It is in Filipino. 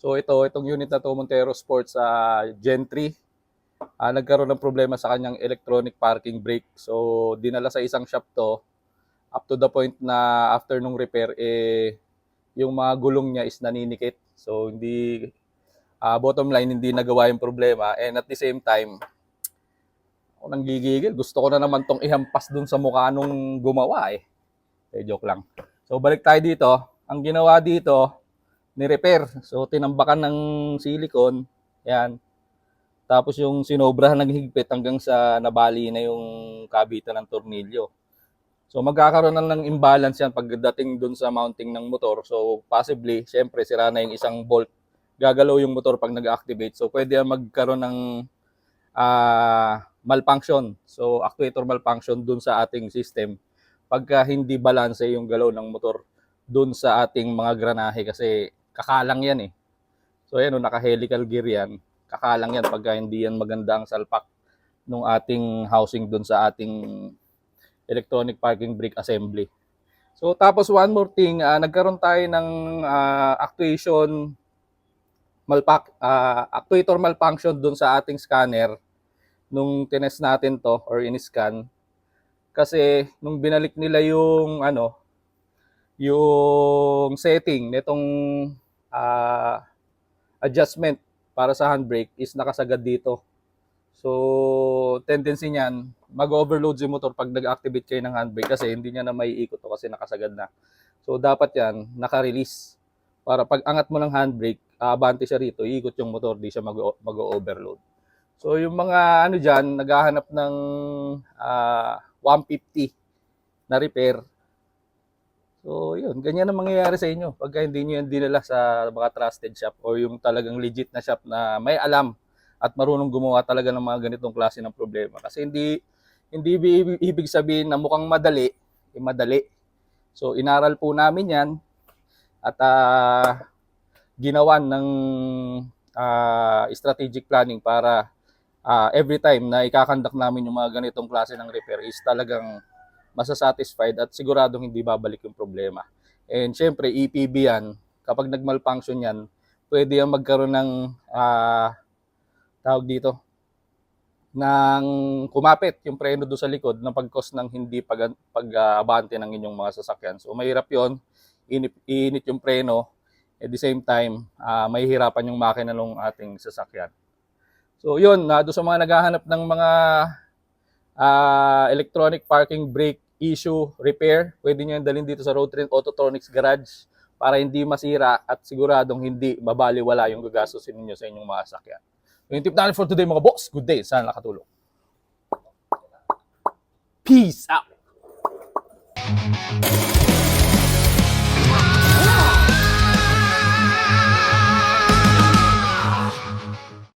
So ito, itong unit na to Montero Sports sa Gen 3. Ah, nagkaroon ng problema sa kanyang electronic parking brake. So dinala sa isang shop to up to the point na after nung repair eh yung mga gulong niya is naninikit. So hindi ah, bottom line hindi nagawa yung problema and at the same time ako nang gigigil. Gusto ko na naman tong ihampas dun sa mukha nung gumawa eh. Eh, joke lang. So balik tayo dito. Ang ginawa dito, ni-repair. So tinambakan ng silicone. Yan. Tapos yung sinobrahan ng higpit hanggang sa nabali na yung kabitan ng tornilyo. So magkakaroon na ng imbalance yan pagdating dun sa mounting ng motor. So possibly, syempre sira na yung isang bolt. Gagalaw yung motor pag nag-activate. So pwede yan magkaroon ng ah, malfunction. So actuator malfunction dun sa ating system pagka hindi balance yung galaw ng motor dun sa ating mga granahe kasi kakalang yan eh. So ayan, oh, naka-helical gear yan. Kakalang yan pagka hindi yan maganda ang salpak ng ating housing dun sa ating electronic parking brake assembly. So tapos one more thing, ah, nagkaroon tayo ng ah, actuation malpak ah, actuator malfunction dun sa ating scanner nung tinest natin to or in-scan kasi nung binalik nila yung ano yung setting nitong ah, adjustment para sa handbrake is nakasagad dito. So, tendency niyan, mag-overload yung motor pag nag-activate kayo ng handbrake kasi hindi niya na maiikot to kasi nakasagad na. So, dapat yan, naka-release. Para pag angat mo ng handbrake, aabante siya rito, iikot yung motor, di siya mag- mag-overload. So, yung mga ano dyan, naghahanap ng ah, 150 na repair. So, yun, ganyan ang mangyayari sa inyo pagka hindi nyo yan dinala sa mga trusted shop or yung talagang legit na shop na may alam at marunong gumawa talaga ng mga ganitong klase ng problema. Kasi hindi hindi bi- ibig sabihin na mukhang madali, eh madali. So, inaral po namin yan at ah, ginawan ng ah, strategic planning para ah, every time na ikakandak namin yung mga ganitong klase ng repair is talagang masasatisfied at siguradong hindi babalik yung problema. And syempre, EPB yan, kapag nagmalfunction yan, pwede yan magkaroon ng, ah, tawag dito, ng kumapit yung preno doon sa likod na pag-cause ng hindi pag, pag-abante ng inyong mga sasakyan. So mahirap yon init, init yung preno, at the same time, ah, mahihirapan yung makina ng ating sasakyan. So yun, na doon sa mga naghahanap ng mga ah, electronic parking brake issue repair, pwede nyo dalhin dito sa Road Trend Autotronics Garage para hindi masira at siguradong hindi babaliwala yung gagastusin ninyo sa inyong mga sakyan. Yung tip natin for today mga boss, good day, sana nakatulong. Peace out!